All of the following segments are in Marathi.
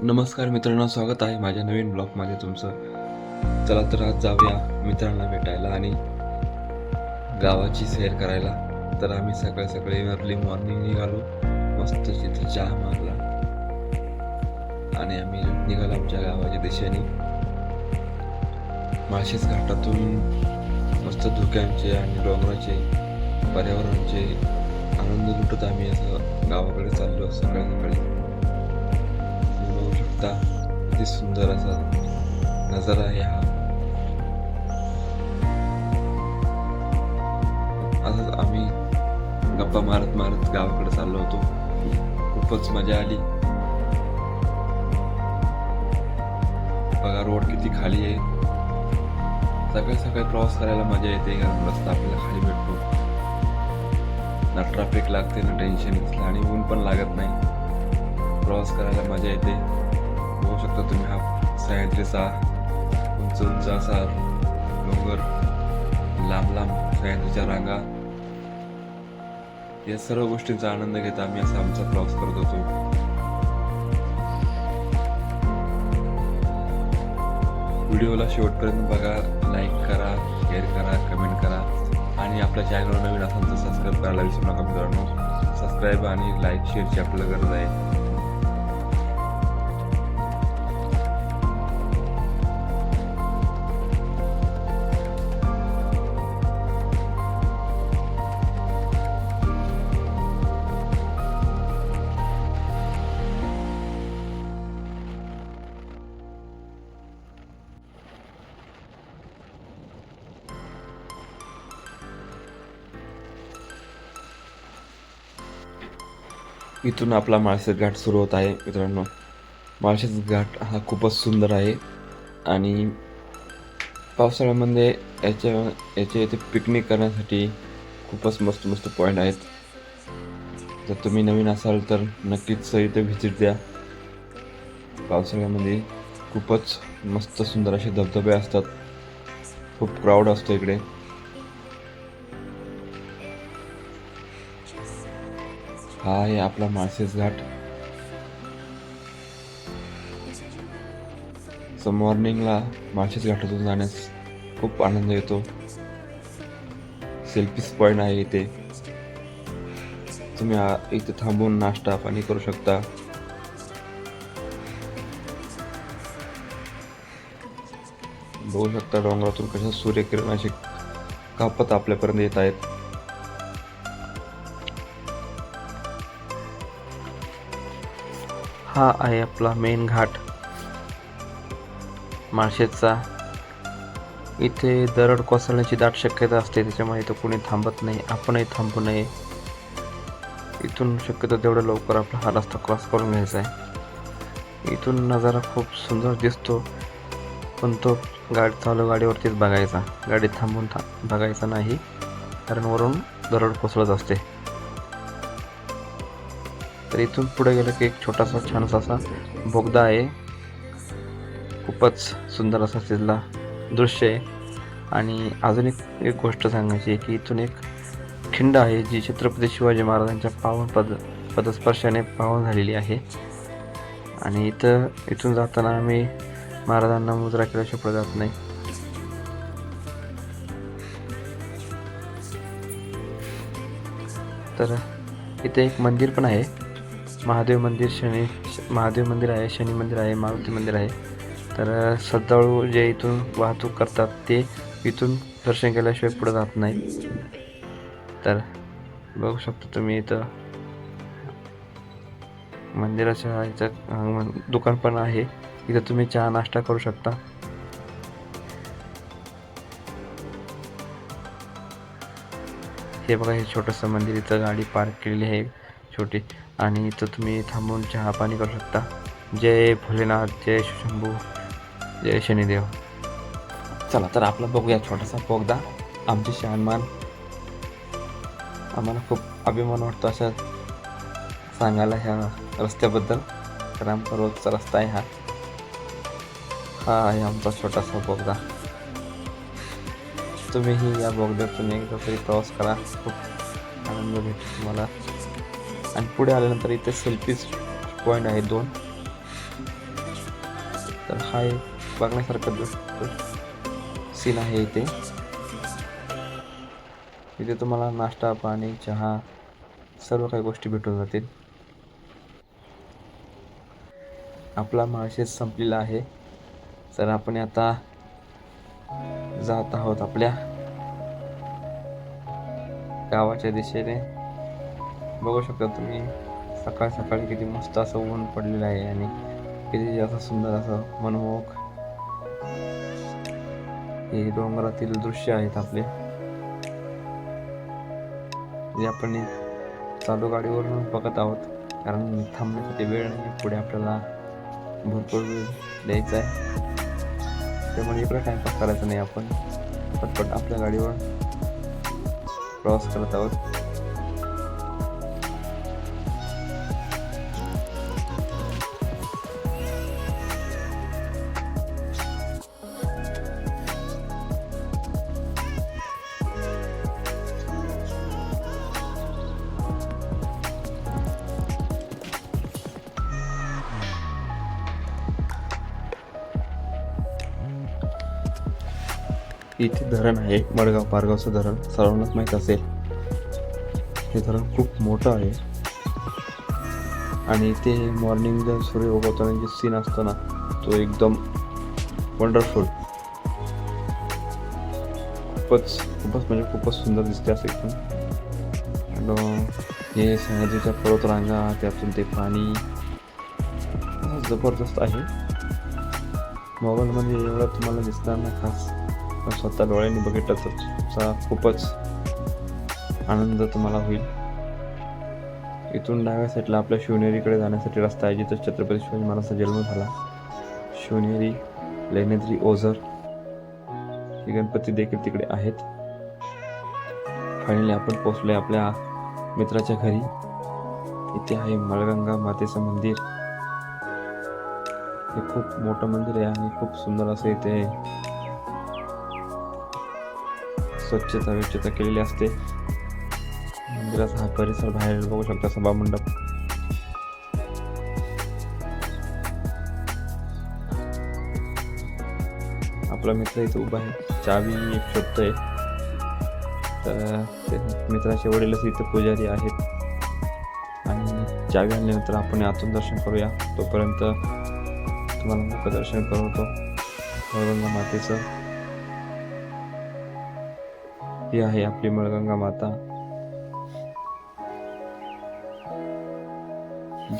नमस्कार मित्रांनो स्वागत आहे माझ्या नवीन ब्लॉगमध्ये तुमचं. चला तर आज जाऊया मित्रांना भेटायला आणि गावाची सैर करायला. तर आम्ही सकाळी सकाळी अर्ली मॉर्निंग निघालो. मस्त तिथे चहा मारला. आणि आम्ही निघालो आमच्या गावाच्या दिशेने. माळशेज घाटातून मस्त धुक्यांचे आणि डोंगराचे पर्यावरणाचे आनंद लुटत आम्ही असं गावाकडे चाललो सकाळी सकाळी. शकता किती सुंदर असा नजारा आहे हा. असंच आम्ही गप्पा मारत मारत गावाकडे चाललो होतो. खूपच मजा आली. बघा रोड किती खाली आहे. सकाळी सकाळी प्रवास करायला मजा येते कारण रस्ता आपल्याला खाली भेटतो. ना ट्रॅफिक लागते ना टेन्शन आणि ऊन पण लागत नाही. प्रवास करायला मजा येते. बघू शकता तुम्ही हा सह्याद्रीचा उंच उंच असा डोंगर लांब लांब सह्याद्रीच्या रांगा. या सर्व गोष्टींचा आनंद घेत आम्ही असा आमचा प्रवास करत होतो. व्हिडिओला शेवटपर्यंत बघा लाईक करा शेअर करा कमेंट करा. आणि आपल्या चॅनलवर नवीन असाल तर सबस्क्राईब करायला विसरू नका मित्रांनो. सबस्क्राईब आणि लाईक शेअरची आपल्याला गरज आहे. इथून आपला माळशेज घाट सुरू होत आहे. मित्रांनो माळशेज घाट हा खूपच सुंदर आहे आणि पावसाळ्यामध्ये याच्या याच्या इथे पिकनिक करण्यासाठी खूपच मस्त मस्त पॉईंट आहेत. जर तुम्ही नवीन असाल तर नक्कीच इथे व्हिजिट द्या. पावसाळ्यामध्ये खूपच मस्त सुंदर असे धबधबे असतात. खूप क्राऊड असतो इकडे. हा आहे आपला माळशेज घाट. सो मॉर्निंगला माळशेज घाटातून जाण्यास खूप आनंद येतो. सेल्फी पॉईंट आहे इथे. तुम्ही इथे थांबून नाश्ता पाणी करू शकता. बघू शकता डोंगरातून कशा सूर्यकिरण असे कापत आपल्यापर्यंत येत आहेत. हा आहे आपला मेन घाट. माळशेजचा. इथे दरड कोसळण्याची दाट शक्यता असते त्याच्यामुळे इथं कोणी थांबत नाही आपणही थांबू नये. इथून शक्यतो तेवढं लवकर आपला हा रस्ता क्रॉस करून घ्यायचा आहे. इथून नजारा खूप सुंदर दिसतो पण तो गाडी चालू गाडीवरतीच बघायचा. गाडी थांबून था बघायचा नाही कारण वरून दरड कोसळत असते. तर इथून पुढे गेलं की एक छोटासा छानसा असा बोगदा आहे. खूपच सुंदर असा तिथला दृश्य आहे. आणि अजून एक एक गोष्ट सांगायची आहे की इथून एक खिंड आहे जी छत्रपती शिवाजी महाराजांच्या पावन पद पदस्पर्शाने पावन झालेली आहे. आणि इथं इथून जाताना आम्ही महाराजांना मुजरा केल्याशिवाय पुढे जात नाही. तर इथे एक मंदिर पण आहे. महादेव मंदिर शनी श- महादेव मंदिर आहे शनी मंदिर आहे मारुती मंदिर आहे. तर श्रद्धाळू जे इथून वाहतूक करतात ते इथून दर्शन केल्याशिवाय पुढे जात नाही तर बघू शकता तुम्ही इथं. मंदिराच्या इथं दुकान पण आहे. इथं तुम्ही चहा नाश्ता करू शकता. हे बघा हे छोटंसं मंदिर इथं गाडी पार्क केलेली आहे. छोटी आणि इथं तुम्ही थांबून चहा पाणी करू शकता. जय भोलेनाथ जय शंभू जय शनिदेव. चला तर आपला बघूया छोटासा बोगदा आमचे शहानमान आम्हाला खूप अभिमान वाटतो असं सांगायला ह्या रस्त्याबद्दल. तर आमचा रोजचा रस्ता आहे हा. हा आहे आमचा छोटासा बोगदा तुम्हीही या बोगद्यातून एकदा तरी प्रवास करा. खूप आनंद भेटतो तुम्हाला. आणि पुढे आल्यानंतर इथे सेल्फी पॉईंट आहे दोन. तर हा एक बघण्यासारखा सीन आहे इथे. इथे तुम्हाला नाश्ता पाणी चहा सर्व काही गोष्टी भेटून जातील. आपला माळशेज संपलेला आहे. तर आपण आता जात आहोत आपल्या गावाच्या दिशेने. बघू शकता तुम्ही सकाळ सकाळी किती मस्त असं ऊन पडलेलं आहे आणि किती असं सुंदर असं मनमोहक हे डोंगरातील दृश्य आहेत आपले. जे आपण चालू गाडीवरून बघत आहोत कारण थांबण्यासाठी वेळ नाही पुढे आपल्याला भरपूर वेळ द्यायचा आहे. त्यामुळे इकडे टाइमपास करायचा नाही आपण. पटपट आपल्या गाडीवर प्रवास करत आहोत. इथे धरण आहे मडगाव पारगावचं धरण. सर्वांनाच माहीत असेल. हे धरण खूप मोठं आहे. आणि ते मॉर्निंगला सूर्य उगवताना जे सीन असतो ना तो एकदम वंडरफुल खूपच खूपच म्हणजे खूपच सुंदर दिसते असं एकदम. आणि हे सह्याद्रीच्या पर्वतरांगा त्यातून ते पाणी. जबरदस्त आहे. मोबाईलमध्ये म्हणजे एवढा तुम्हाला दिसणार नाही खास. पण स्वतः डोळ्यांनी बघितलं तर खूपच आनंद तुम्हाला होईल. इथून डाव्या साईडला आपल्या शिवनेरीकडे जाण्यासाठी रस्ता आहे जिथं छत्रपती शिवाजी महाराजांचा जन्म झाला. शिवनेरी लेण्याद्री ओझर हे गणपती देखील तिकडे आहेत. फायनली आपण पोहोचलोय आपल्या मित्राच्या घरी. इथे आहे मळगंगा मातेचं मंदिर. हे खूप मोठं मंदिर आहे आणि खूप सुंदर असं इथे स्वच्छता विच्छता केलेली असते. मंदिराचा हा परिसर बाहेर बघू शकता सभामंडप आपला मित्र इथे उभा आहे. चावी एक शोधतोय. तर ते मित्राचे वडीलच इथं पुजारी आहेत. आणि चावी आणल्यानंतर आपण आतून दर्शन करूया. तोपर्यंत तुम्हाला मुख दर्शन करवतो. गंगा मातेचं. ही आहे आपली मळगंगा माता.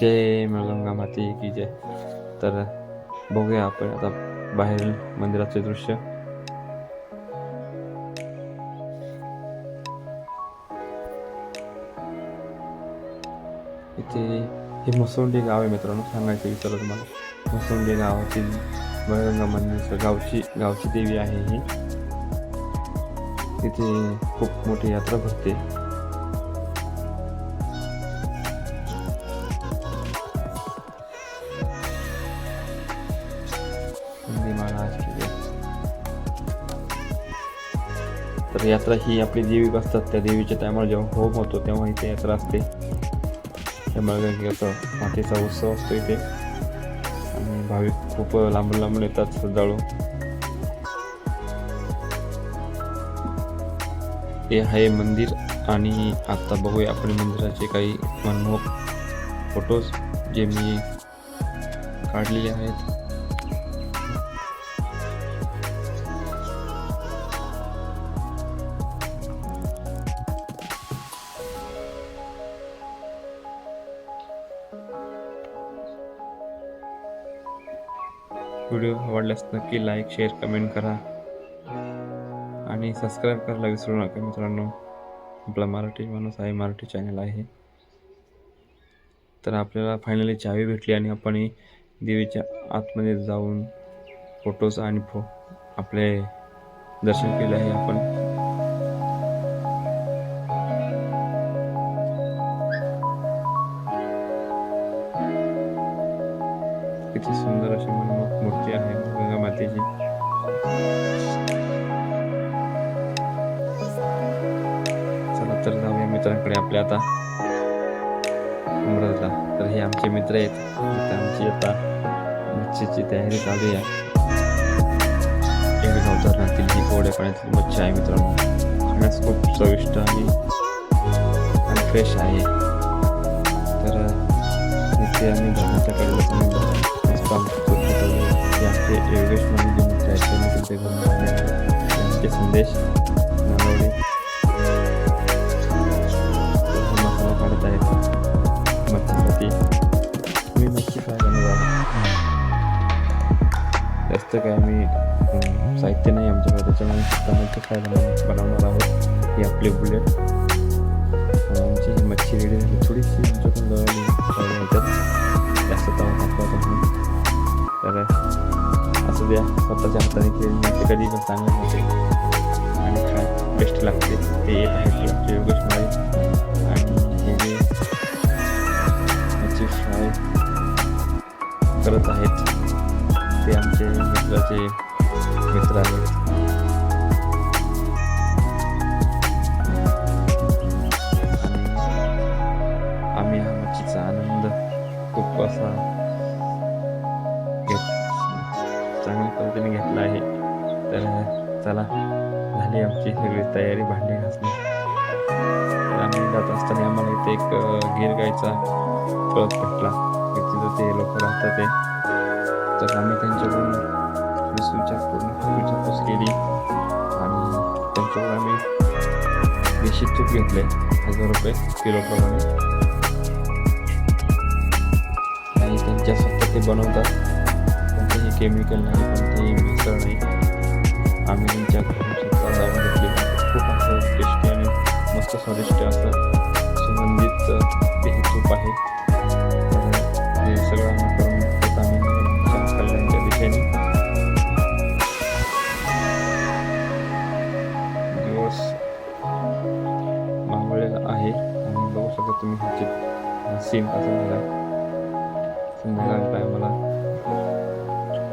जय मळगंगा माती की जय. तर बघूया आपण आता बाहेर मंदिराचे दृश्य. इथे हे मसोंडी गाव आहे मित्रांनो सांगायचं विचारलं तुम्हाला. मसोंडी गावातील मळगंगा मंदिर गावची गावची देवी आहे ही. तिथे खूप मोठी यात्रा भरते. महाराज तर यात्रा ही आपली देवी बसतात त्या देवीच्या टायमाला जेव्हा होम होतो तेव्हा इथे यात्रा असते. त्यामुळे मातेचा उत्सव असतो इथे. आणि भाविक खूप लांबून लांबून येतात श्रद्धाळू. हे आहे मंदिर आणि आत्ता बघूया आपण मंदिराचे काही मनमोहक फोटोज जे मी काढलेले आहेत. व्हिडिओ आवडल्यास नक्की लाईक शेअर कमेंट करा. आणि सबस्क्राईब करायला विसरू नका मित्रांनो. आपला मराठी माणूस आहे मराठी चॅनल आहे. तर आपल्याला फायनली चावी भेटली आणि आपण देवीच्या आतमध्ये जाऊन फोटोज आणि फो आपले दर्शन केले आहे आपण. किती सुंदर अशी मनमोहक मूर्ती आहे गंगा मातेची. तर जाऊया मित्रांकडे आपल्या आता अमरावतीला. तर हे आमचे मित्र आहेत. इथं आमची आता मच्छीची तयारी चालू आहे. एवढ्या धरणातील ही गोड्या पाण्यातील मच्छी आहे मित्रांनो. खाण्यास खूप चविष्ट आणि फ्रेश आहे. तर इथे आम्ही धरणाच्या कडेला सांगितलं मस्त ते आमचे योगेश म्हणून मित्र आहेत. त्यांनी तुमचे घरून आमचे संदेश. मी मच्छी फ्राय जास्त काय आम्ही साहित्य नाही आमच्याकडे त्याच्यामुळे फक्त काय बनव बनवणार आहोत ही आपली बुलेट. आमची ही मच्छी रेडी झाली. थोडीशी आमच्याकडून जवळ गळाली ह्याच्यात जास्त तवा टाकला होता तर असं द्या स्वतःच्या हाताने केलेली मच्छी कधी पण चांगलं होते. आणि काय बेस्ट लागते. ते येत आहे योगेश माळी. करत आहेत. ते आमचे मित्राचे मित्र आहेत. आम्ही हा मच्छीचा आनंद खूप असा घेत चांगल्या पद्धतीने घेतला आहे. तर चला झाली आमची सगळी तयारी भांडी घासली आम्ही जात असताना आम्हाला इथे एक अ, गिर गायचा आणि त्यांच्याकडून आम्ही देशी तूप घेतले हजार रुपये किलोप्रमाणे आणि त्यांच्या स्वतः ते बनवतात कोणतेही केमिकल नाही कोणतेही मिसळ नाही आम्ही त्यांच्या स्वतः जाऊन घेतले खूप असं टेस्टी आणि मस्त स्वादिष्ट असं सुगंधित ते तूप आहे तर सगळं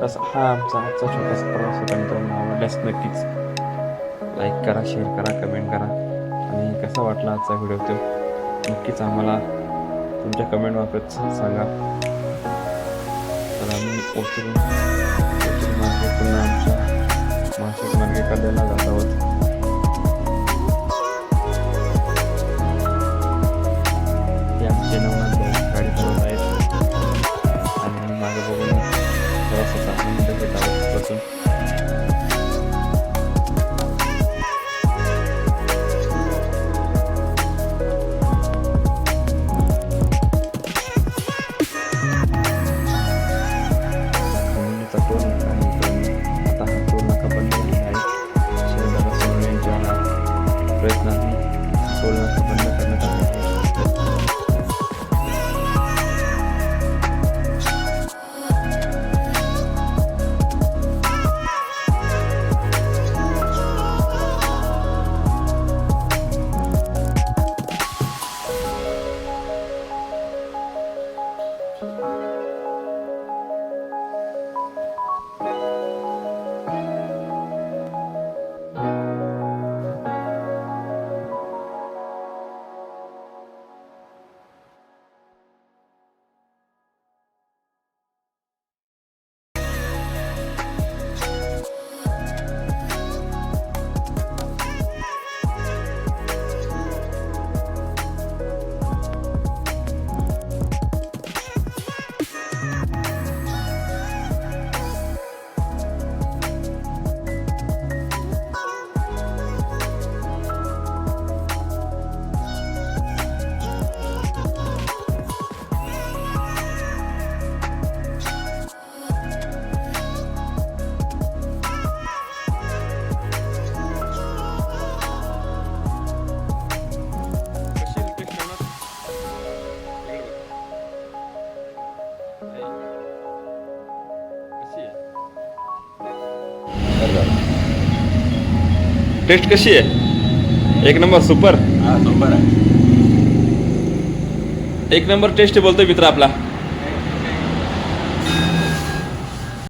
छोटासा हा आमचा आजचा छोटासा प्रवास होता मित्रांनो. आवडल्यास नक्कीच. लाईक करा शेअर करा कमेंट करा. आणि कसा वाटला आजचा व्हिडिओ तो? नक्कीच आम्हाला तुमच्या कमेंट वापरत सांगा. तर आम्ही ओसरून मार्गे पुन्हा आमच्या मासिक मार्गे कल्याणला जात आहोत. टेस्ट कशी आहे? एक नंबर सुपर. हा नंबर आहे. एक नंबर टेस्ट बोलतोय मित्र आपला.